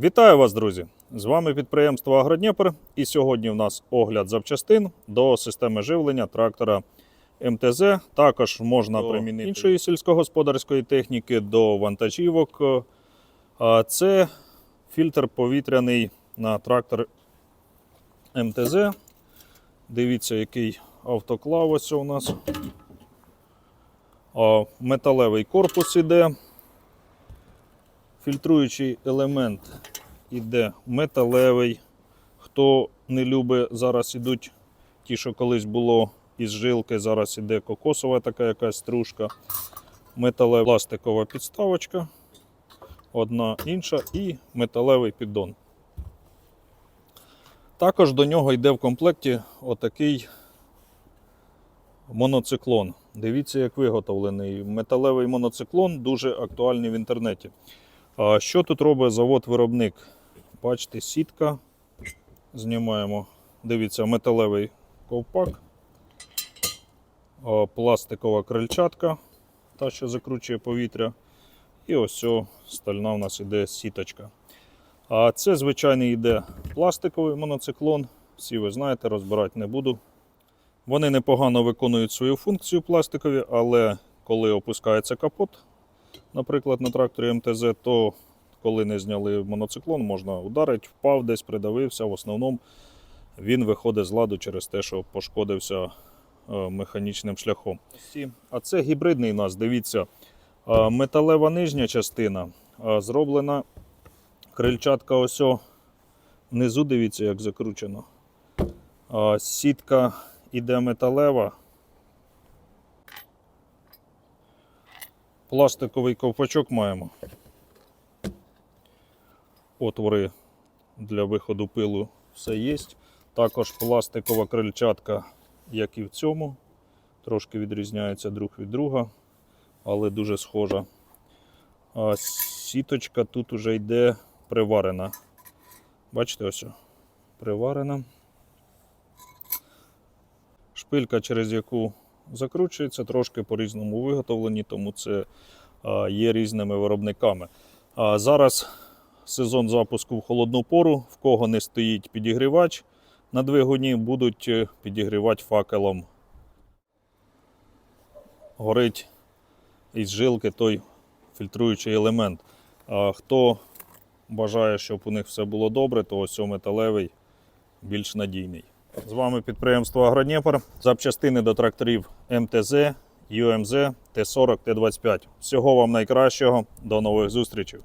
Вітаю вас, друзі! З вами підприємство Агродніпр. І сьогодні в нас огляд запчастин до системи живлення трактора МТЗ. Також можна До примінити іншої сільськогосподарської техніки до вантажівок. Це фільтр повітряний на трактор МТЗ. Дивіться, який автоклав ось у нас. Металевий корпус іде. Фільтруючий елемент іде металевий. Хто не любить, зараз ідуть ті, що колись було із жилки, зараз іде кокосова така якась стружка. Металева пластикова підставочка, одна інша і металевий піддон. Також до нього йде в комплекті отакий моноциклон. Дивіться, як виготовлений. Металевий моноциклон дуже актуальний в інтернеті. А що тут робить завод-виробник? Бачите, сітка. Знімаємо. Дивіться, металевий ковпак, пластикова крильчатка, та, що закручує повітря. І ось о, стальна у нас іде сіточка. А це звичайний йде пластиковий моноциклон. Всі ви знаєте, розбирати не буду. Вони непогано виконують свою функцію пластикові, але коли опускається капот, наприклад, на тракторі МТЗ, то коли не зняли моноциклон, можна ударити, впав десь, придавився. В основному він виходить з ладу через те, що пошкодився е, механічним шляхом. А це гібридний у нас, дивіться, металева нижня частина зроблена крильчатка ось внизу, дивіться, як закручено. Сітка іде металева. Пластиковий ковпачок маємо. Отвори для виходу пилу все є. Також пластикова крильчатка, як і в цьому. Трошки відрізняється друг від друга, але дуже схожа. А сіточка тут уже йде приварена. Бачите, ось приварена. Шпилька, через яку закручується, трошки по-різному виготовлені, тому це є різними виробниками. Зараз сезон запуску в холодну пору, в кого не стоїть підігрівач на двигуні, будуть е, підігрівати факелом. Горить із жилки той фільтруючий елемент. Хто бажає, щоб у них все було добре, то ось металевий більш надійний. З вами підприємство Агронепр. Запчастини до тракторів МТЗ, ЮМЗ, Т40, Т25. Всього вам найкращого. До нових зустрічей.